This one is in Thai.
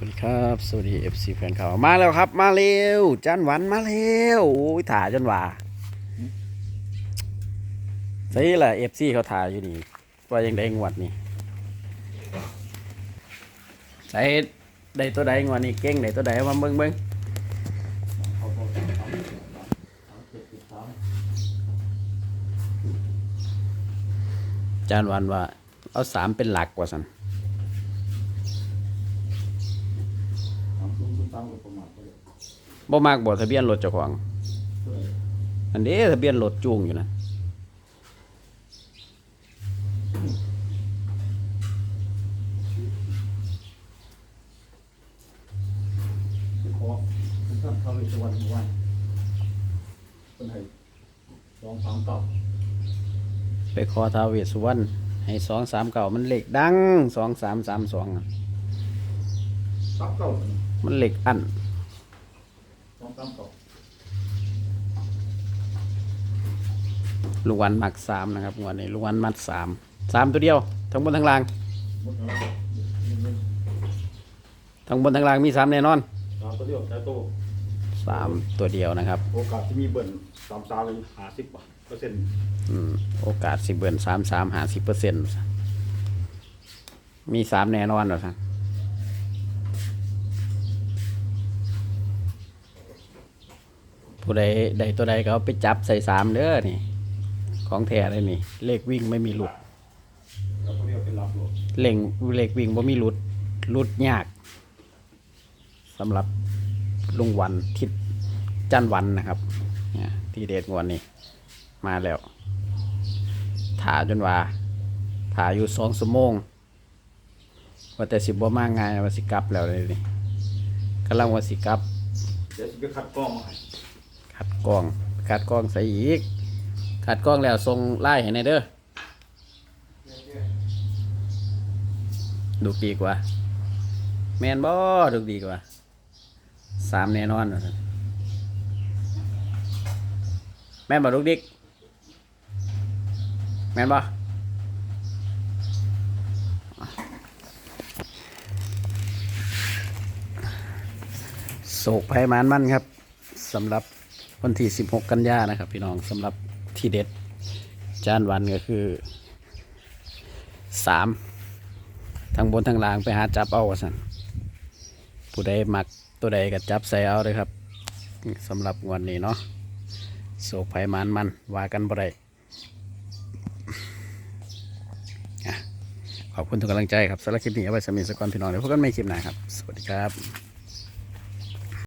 วัสดีครับ สวัสดี FC แฟนข่าวมาแล้วครับ มาเร็ว จันหวันมาเร็วโอ้ยถ่ายจนว่าใช่แหละ FC เขาถ่ายอยู่นี่ว่ายังได้งวดนี่ใส่ได้ตัวใดงวดนี้เก่งได้ตัวใดมาเบิ่งเบิ่งจานวันว่า เอาสามเป็นหลักกว่าสัน บ่มากบ่ทะเบียนรถเจ้าของอันนี้ทะเบียนรถจูงอยู่นะขอท่านเข้าไปสวรรค์วันเป็นให้สองสามเก้าไปขอท้าวเวสสุวรรณให้สองสามเก่ามันเหล็กดังสองสามสามสอง สามเก้า มันเหล็กอันสองสามเก้าลุงวันมักสามนะครับงวันนี้ลุงวันมัดสามสามตัวเดียว ทั้งบนทั้งล่างหมดแล้วทั้งบนทั้งล่างมีสามแน่นอนสามตัวเดียวแต่โตสามตัวเดียวนะครับ โอกาสที่มีเบิ่นสามสามเลยห้าสิบเปอร์เซ็นต์อืมโอกาสสิเบิร์นสามสามหาสิบเปอร์เซ็นต์มีสามแน่นอนเหรอครับ ผู้ใดใดตัวใดก็เอาไปจับใส่สามเด้อนี่ ของแท้เลยนี่ เลขวิ่งไม่มีหลุดเดียวเป็นหลักโลกเล่งเลขวิ่งบ่มีหลุดหลุดยากสำหรับลุงวันทิศจันวันนะครับเนี่ยที่เดชงวนนี่มาแล้วถ่าจนว่าถ่าอยู่สองชั่วโมงว่าแต่สิบ่มากง่ายว่าสิกลับแล้วเลยนี่กำลังว่าสิกลับ เดี๋ยวจะไปคัดกล้องมาให้ ขัดกล้องขัดกล้องใส่อีกขัดกล้องแล้วส่งไล่ให้ในเด้อดูดีกว่า แมนบ่ดูดีกว่าสามแน่นอน แม่นบ่ลูกดิกแม่นบ่โศกภัยมานมันครับสำหรับ วันที่ 16 กันยานะครับ พี่น้องสำหรับที่เด็ดจานวันก็คือสามทั้งบนทั้งล่างไปหาจับเอาสันผู้ใดมักตัวใดก็จับใส่เอาเลยครับสำหรับวันนี้เนาะโศกภัยมานมันว่ากันบ่ได้ขอบคุณทุกกำลังใจครับสำหรับคลิปนี้เอาไว้สมีสกอนพี่น้องเดี๋ยวพบกันใหม่คลิปหน้าครับ สวัสดีครับ